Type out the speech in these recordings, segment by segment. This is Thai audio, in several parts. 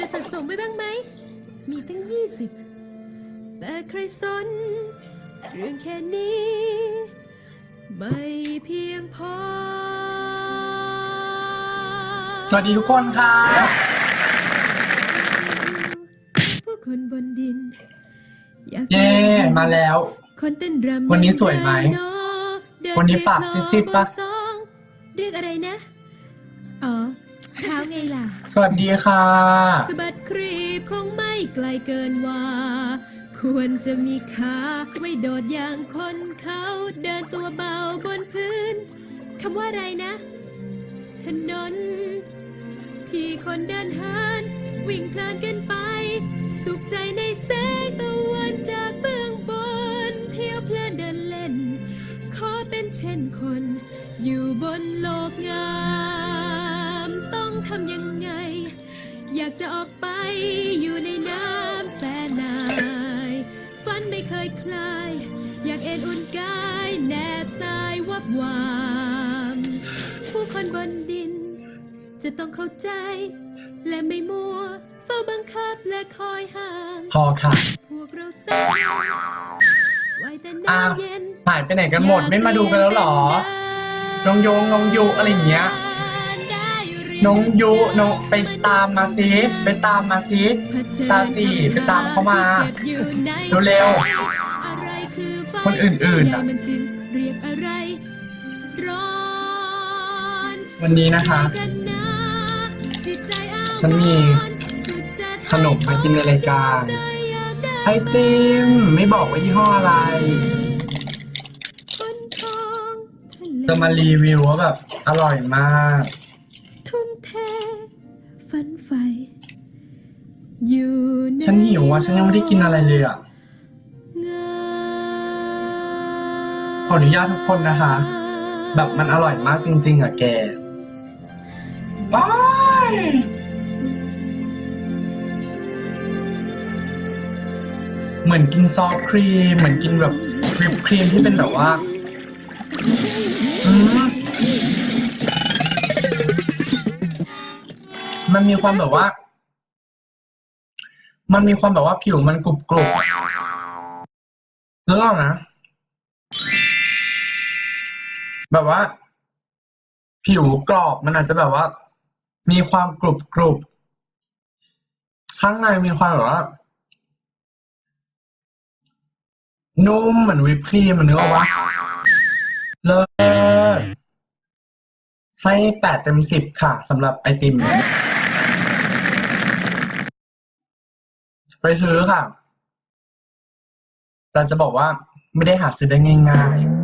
จะสะสมไว้บ้างไหม มีตั้งยี่สิบแต่ใครสน เรื่องแค่นี้ ไม่เพียงพอ สวัสดีทุกคนค่ะผู้คนบนดิน อยากเย้มาแล้ว คนเต้นรำวันนี้สวยไหมเนอะเดิวันนี้ปากเพลงซิดๆปะบนซองเรียกอะไรนะอ๋อ เท้าไงล่ะ สวัสดีค่ะ สะบัดครีบคงไม่ไกลเกินว่า ควรจะมีขาไว้โดดอย่างคนเขาเดินตัวเบาบนพื้นคำว่าอะไรนะ ถนน ที่คนเดินหานวิ่งเพลินกันไป สุขใจในแสงตะ อยากจะออกไปอยู่ในน้ำแสนนายฝันไม่เคยคลาย อยากเอ็นอุ่นกายแนบสายวับวาม ผู้คนบนดิน จะต้องเข้าใจ และไม่มัว เฝ้าบังคับและคอยห้าม พอค่ะ พวกเราสร้างไว้แต่อ้าวน้ำเย็นหายไปไหนกันหมดไม่มาดูกันแล้วเหรอน้องโยงน้องยุอะไรอย่างเงี้ย น้องยุน้องไปตามมาสิไปตามมาสิตาตีไปตามเขามาเร็วๆคนอื่นๆอะมันอะวันนี้นะคะ ฉันมีขนมมากินในรายการ ไอติมไม่บอกว่ายี่ห้ออะไรจะมารีวิวว่าแบบอร่อยมาก ฝันใฝ่อยู่ในฉันหิวอะฉันยังไม่ได้กินอะไรเลยอะเงาขออนุญาตทุกคนนะคะ แบบมันอร่อยมากจริง ๆ อะแกว้ายเหมือนกินซอสครีม เหมือนกินแบบวิปครีมที่เป็นแบบว่า อืม มันมีความแบบว่า มันมีความแบบว่าผิวมันกรุบกรุบนึกออนะแบบว่า ผิวกรอบมันอาจจะแบบว่า มีความกรุบกรุบข้างในมีความแบบว่านุ่มเหมือนวิปครีมมันนึกอว่าเลิศให้แปดเต็มสิบค่ะสำหรับไอติม ไปซื้อค่ะแต่จะบอกว่าไม่ได้หาซื้อได้ง่ายๆ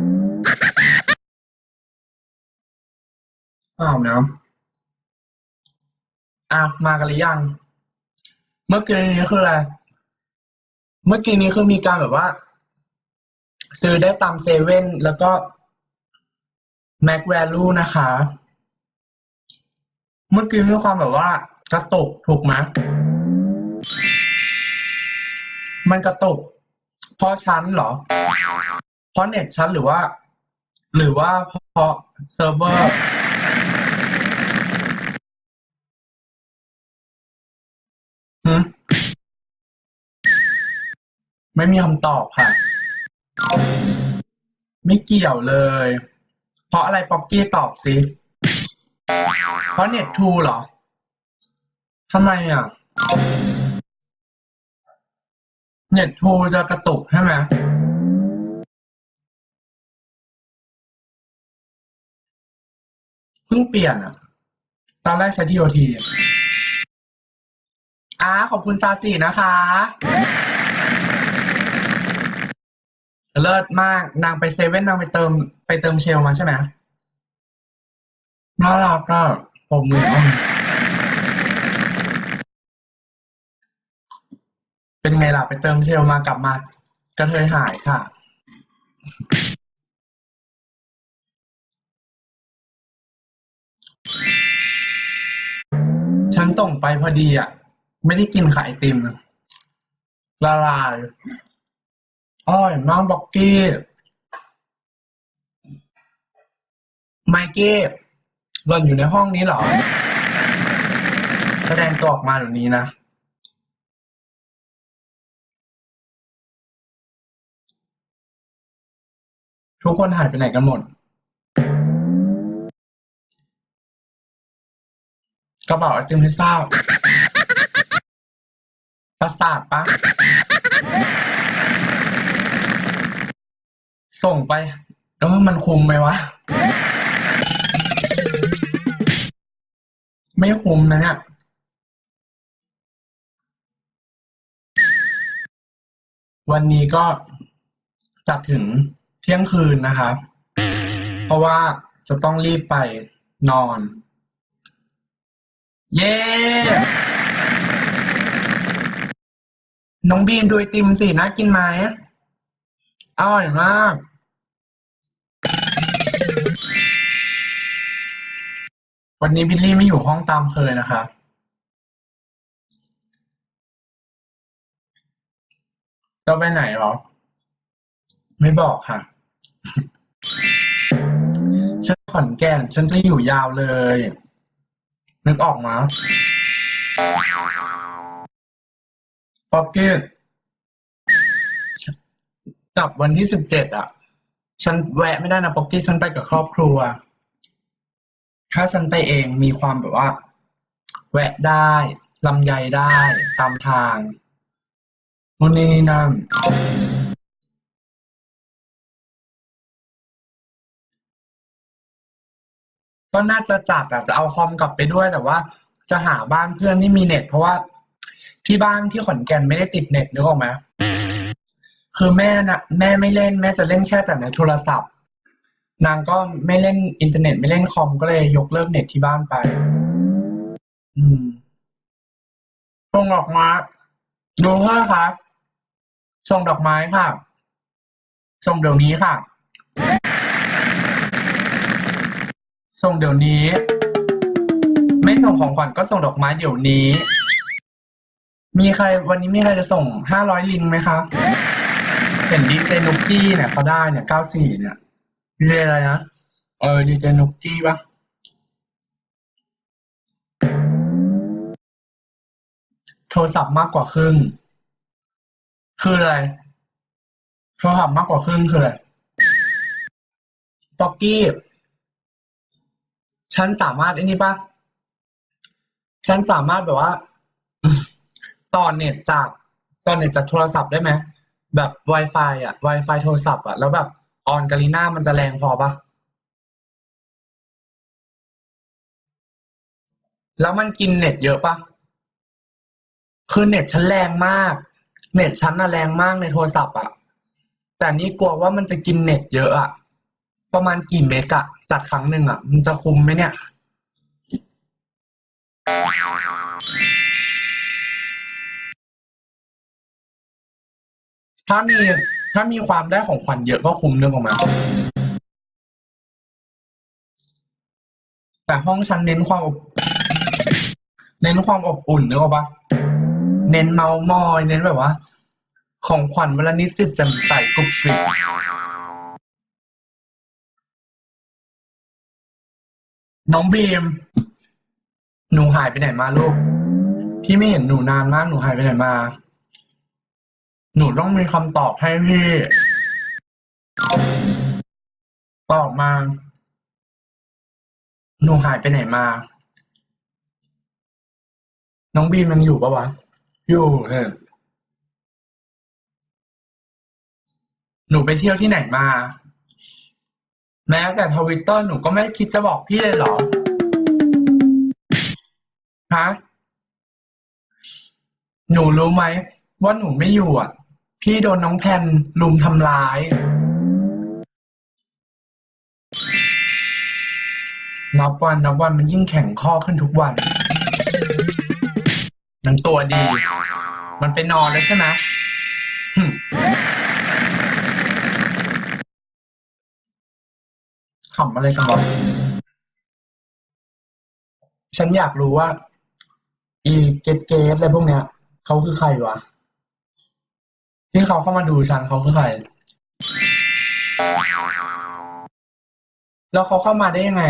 อ้าเนาะอะมากันหรือยัง เมื่อกี้นี้คืออะไร เมื่อกี้นี้คือมีการแบบว่า ซื้อได้ตามเซเว่นแล้วก็ Mac Value นะคะ เมื่อกี้มีความแบบว่ากระตุกถูกไหม มันกระตุก เพราะชั้นเหรอ เพราะเน็ตชั้นหรือว่า หรือว่าเพราะเซิร์ฟเวอร์หืมไม่มีคำตอบค่ะ ไม่เกี่ยวเลย เพราะอะไรป๊อกกี้ตอบสิ เพราะเน็ตทูเหรอทำไมอะ เน็ตทูจะกระตุกใช่ไหมเพิ่งเปลี่ยนอะตอนแรกใช้ทีโอทีอ่าขอบคุณซาสีนะคะ เลิศมากนางไปเซเว่นนางไปเติมไปเติมเชลมาใช่ไหมน่ารักอะผมมืออ้อม เป็นไงล่ะ ไปเติมเชลมากลับมากระเทยหายค่ะฉันส่งไปพอดีอะ ไม่ได้กินค่ะไอติม ละลายอร่อยมากบอกกี้ไมเก้หล่อนอยู่ในห้องนี้เหรอ แสดงตัวออกมาเดี๋ยวนี้นะ ทุกคนหายไปไหนกันหมด กระเป๋าไอติมพิซซ่าประสาทปะ ส่งไป แล้วมันคุมไหมวะ ไม่คุมนะเนี่ย วันนี้ก็จัดถึงเที่ยงคืนนะครับ เพราะว่าจะต้องรีบไปนอน เย้ น้องบีมดูไอติมสิน่ากินไหมอร่อยมาก วันนี้บิลลี่ไม่อยู่ห้องตามเคยนะครับจะไปไหนหรอ ไม่บอกค่ะ ฉันขอนแก่นฉันจะอยู่ยาวเลย นึกออกมาป๊อกเก็ตกลับวันที่สิบเจ็ดอะ ฉันแวะไม่ได้นะป๊อกเก็ตฉันไปกับครอบครัว ถ้าฉันไปเองมีความแบบว่า แวะได้ลำไยได้ตามทางนู่นนี่นี่นั่ ก็น่าจะจัดอะจะเอาคอมกลับไปด้วยแต่ว่า จะหาบ้านเพื่อนที่มีเน็ต เพราะว่าที่บ้านที่ขอนแก่นไม่ได้ติดเน็ตนึกออกไหมคือแม่นะแม่ไม่เล่นแม่จะเล่นแค่แต่ในโทรศัพท์ นางก็ไม่เล่นอินเทอร์เน็ตไม่เล่นคอมก็เลยยกเลิกเน็ตที่บ้านไป อืมส่งดอกไม้ดูเถอะครับส่งดอกไม้ค่ะ ส่งเดี๋ยวนี้ค่ะ ส่งเดี๋ยวนี้ ไม่ส่งของขวัญก็ส่งดอกไม้เดี๋ยวนี้ มีใครวันนี้มีใครจะส่งห้าร้อยลิงไหมครับเห็นดีเจนุกกี้เนี่ยเขาได้เนี่ยเก้าสี่เนี่ยดีเจอะไรนะเออดีเจนุกกี้ปะโทรศัพท์มากกว่าครึ่ง คืออะไร โทรศัพท์มากกว่าครึ่งคืออะไรป๊อกกี้ ฉันสามารถไอ้นี่ปะฉันสามารถแบบว่า ต่อเน็ตจากต่อเน็ตจากโทรศัพท์ได้ไหมแบบ Wi-Fi อะ Wi-Fi โทรศัพท์อะ แล้วแบบออนกาลิน่ามันจะแรงพอปะแล้วมันกินเน็ตเยอะปะคือเน็ตฉันแรงมาก เน็ตฉันน่ะแรงมากในโทรศัพท์อะ แต่นี่กลัวว่ามันจะกินเน็ตเยอะอะ ประมาณกี่เมกะจัดครั้งหนึ่งอะมันจะคุ้มไหมเนี่ย ถ้ามีถ้ามีความได้ของขวัญเยอะก็คุ้มเรื่องของมันแต่ห้องฉันเน้นความอบเน้นความอบอุ่นนึกออกปะเน้นเมามอย เน้นแบบว่า ของขวัญเวลานี้จิตแจ่มใสกรุบกริบ น้องบีม หนูหายไปไหนมาลูก พี่ไม่เห็นหนูนานมาก หนูหายไปไหนมา หนูต้องมีคำตอบให้พี่ ตอบมา หนูหายไปไหนมา น้องบีมยังอยู่ปะวะ อยู่เออหนูไปเที่ยวที่ไหนมา แม้แต่ทวิตเตอร์หนูก็ไม่คิดจะบอกพี่เลยเหรอ ฮะ หนูรู้ไหม ว่าหนูไม่อยู่อะ พี่โดนน้องแพนลุมทำร้าย นับวันนับวันมันยิ่งแข็งข้อขึ้นทุกวันนังตัวดี มันไปนอนแล้วใช่ไหม ขำอะไรกันวะฉันอยากรู้ว่า อีเกตเกตอะไรพวกเนี้ยเขาคือใครวะ ที่เขาเข้ามาดูฉันเขาคือใคร แล้วเขาเข้ามาได้ยังไง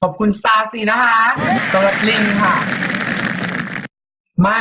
ขอบคุณซาซีนะคะกระลิงค่ะ ไม่